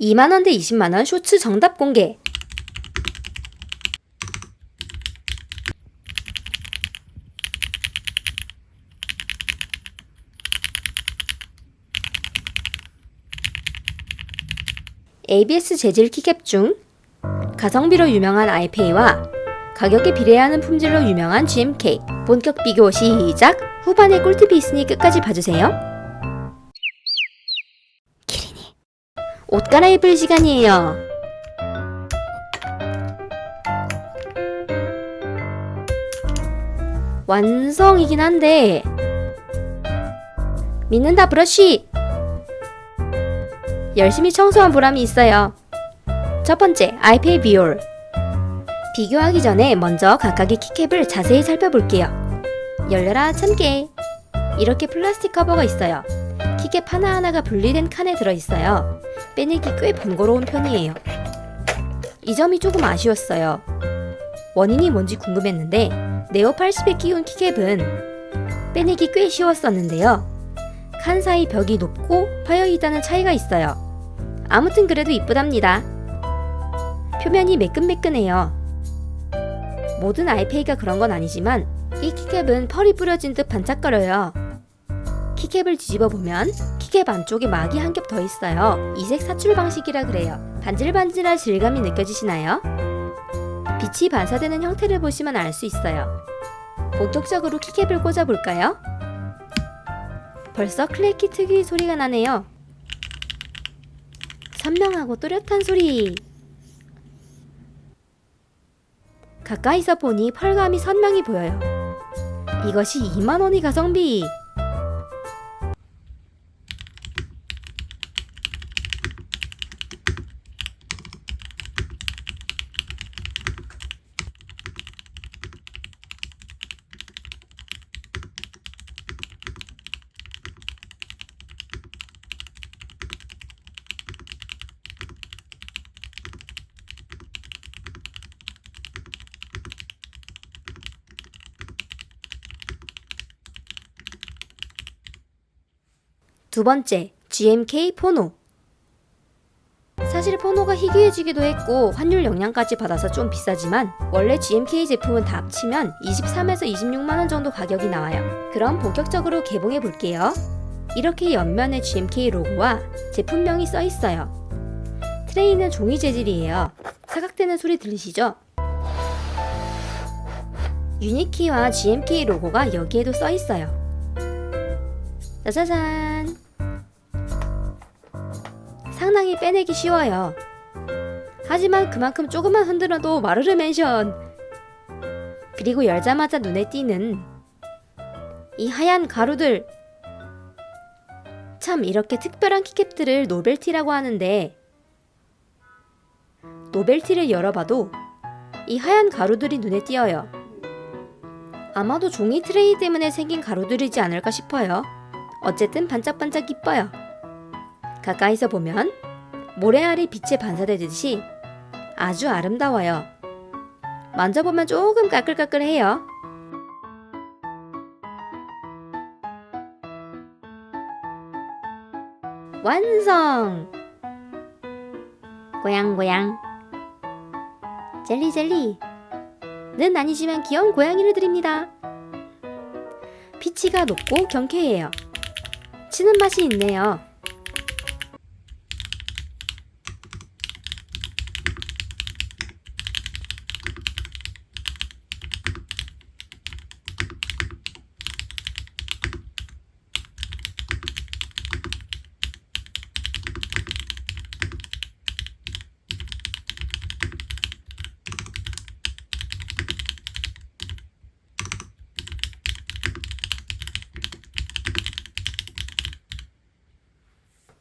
2만원 대 20만원 쇼츠 정답 공개. ABS 재질 키캡 중 가성비로 유명한 아이페이와 가격에 비례하는 품질로 유명한 GMK 본격 비교 시작! 후반에 꿀팁이 있으니 끝까지 봐주세요. 옷 갈아입을 시간이에요. 완성이긴 한데 믿는다 브러쉬 열심히 청소한 보람이 있어요. 첫 번째, 아이페이 비올. 비교하기 전에 먼저 각각의 키캡을 자세히 살펴볼게요. 열려라 참깨. 이렇게 플라스틱 커버가 있어요. 키캡 하나하나가 분리된 칸에 들어있어요. 빼내기 꽤 번거로운 편이에요. 이 점이 조금 아쉬웠어요. 원인이 뭔지 궁금했는데 네오 80에 끼운 키캡은 빼내기 꽤 쉬웠었는데요. 칸 사이 벽이 높고 파여 있다는 차이가 있어요. 아무튼 그래도 이쁘답니다. 표면이 매끈매끈해요. 모든 아이페이가 그런 건 아니지만 이 키캡은 펄이 뿌려진 듯 반짝거려요. 키캡을 뒤집어 보면 키캡 안쪽에 막이 한 겹 더 있어요. 이색 사출 방식이라 그래요. 반질반질한 질감이 느껴지시나요? 빛이 반사되는 형태를 보시면 알 수 있어요. 본격적으로 키캡을 꽂아볼까요? 벌써 클래키 특유의 소리가 나네요. 선명하고 또렷한 소리. 가까이서 보니 펄감이 선명히 보여요. 이것이 2만원이 가성비. 두 번째, GMK 포노. 사실 포노가 희귀해지기도 했고 환율 영향까지 받아서 좀 비싸지만 원래 GMK 제품은 다 합치면 23에서 26만원 정도 가격이 나와요. 그럼 본격적으로 개봉해 볼게요. 이렇게 옆면에 GMK 로고와 제품명이 써 있어요. 트레이는 종이 재질이에요. 사각대는 소리 들리시죠? 유니키와 GMK 로고가 여기에도 써 있어요. 짜자잔. 상당히 빼내기 쉬워요. 하지만 그만큼 조금만 흔들어도 마르르 맨션. 그리고 열자마자 눈에 띄는 이 하얀 가루들. 참 이렇게 특별한 키캡들을 노벨티라고 하는데 노벨티를 열어봐도 이 하얀 가루들이 눈에 띄어요. 아마도 종이 트레이 때문에 생긴 가루들이지 않을까 싶어요. 어쨌든 반짝반짝 이뻐요. 가까이서 보면 모래알이 빛에 반사되듯이 아주 아름다워요. 만져보면 조금 까끌까끌해요. 완성! 고양고양 젤리젤리 는 아니지만 귀여운 고양이를 드립니다. 피치가 높고 경쾌해요. 치는 맛이 있네요.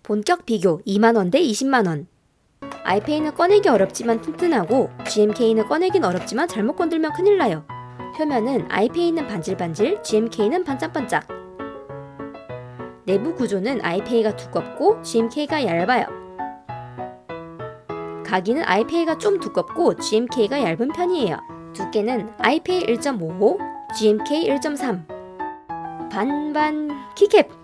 본격 비교 2만원 대 20만원. 아이페이는 꺼내기 어렵지만 튼튼하고 GMK는 꺼내긴 어렵지만 잘못 건들면 큰일 나요. 표면은 아이페이는 반질반질, GMK는 반짝반짝. 내부 구조는 아이페이가 두껍고 GMK가 얇아요. 가기는 아이페이가 좀 두껍고 GMK가 얇은 편이에요. 두께는 아이페이 1.55, GMK 1.3. 반반 키캡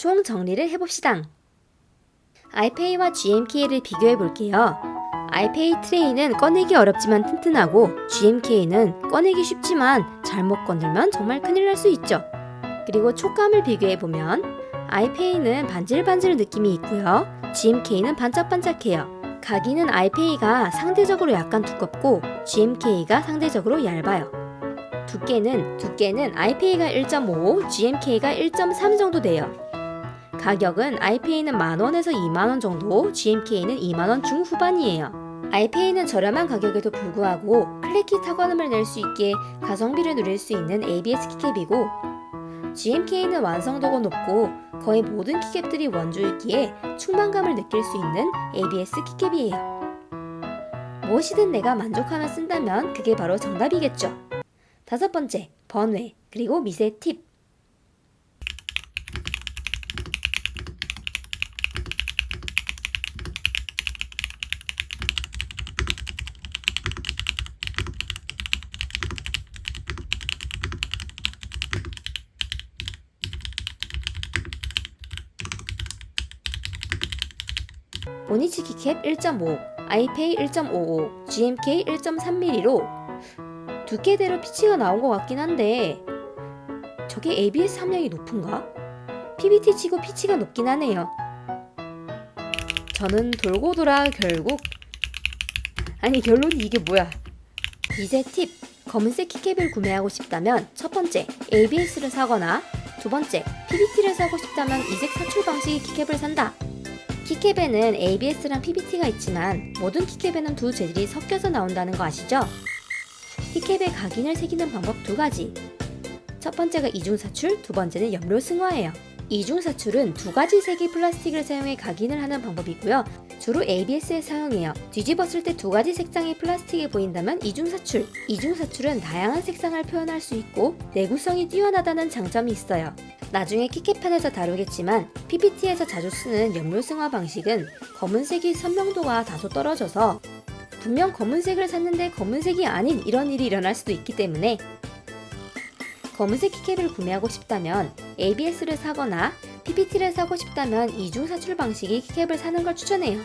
총 정리를 해봅시다. iPay와 GMK를 비교해 볼게요. iPay 트레이는 꺼내기 어렵지만 튼튼하고 GMK는 꺼내기 쉽지만 잘못 건들면 정말 큰일 날 수 있죠. 그리고 촉감을 비교해 보면 iPay는 반질반질 느낌이 있고요. GMK는 반짝반짝해요. 가기는 iPay가 상대적으로 약간 두껍고 GMK가 상대적으로 얇아요. 두께는 두께는 iPay가 1.5, GMK가 1.3 정도 돼요. 가격은 iPay는 만원에서 2만원 정도, GMK는 2만원 중후반이에요. iPay는 저렴한 가격에도 불구하고 클래키 타건음을 낼 수 있게 가성비를 누릴 수 있는 ABS 키캡이고 GMK는 완성도가 높고 거의 모든 키캡들이 원조이기에 충만감을 느낄 수 있는 ABS 키캡이에요. 무엇이든 내가 만족하며 쓴다면 그게 바로 정답이겠죠. 다섯 번째, 번외, 그리고 미세 팁. 보니치 키캡 1.5, 아이페이 1.55, GMK 1.3mm로 두께대로 피치가 나온 것 같긴 한데 저게 ABS 함량이 높은가? PBT 치고 피치가 높긴 하네요. 저는 돌고 돌아 결국 아니 결론이 이게 뭐야? 이제 팁 검은색 키캡을 구매하고 싶다면 첫 번째 ABS를 사거나 두 번째 PBT를 사고 싶다면 이색 사출 방식의 키캡을 산다. 키캡에는 ABS랑 PBT가 있지만 모든 키캡에는 두 재질이 섞여서 나온다는 거 아시죠? 키캡에 각인을 새기는 방법 두 가지. 첫 번째가 이중사출, 두 번째는 염료 승화예요. 이중사출은 두 가지 색의 플라스틱을 사용해 각인을 하는 방법이고요. 주로 ABS에 사용해요. 뒤집었을 때 두 가지 색상의 플라스틱이 보인다면 이중사출. 이중사출은 다양한 색상을 표현할 수 있고 내구성이 뛰어나다는 장점이 있어요. 나중에 키캡판에서 다루겠지만 PPT에서 자주 쓰는 염료 승화 방식은 검은색이 선명도가 다소 떨어져서 분명 검은색을 샀는데 검은색이 아닌 이런 일이 일어날 수도 있기 때문에 검은색 키캡을 구매하고 싶다면 ABS를 사거나 PPT를 사고 싶다면 이중 사출 방식의 키캡을 사는 걸 추천해요.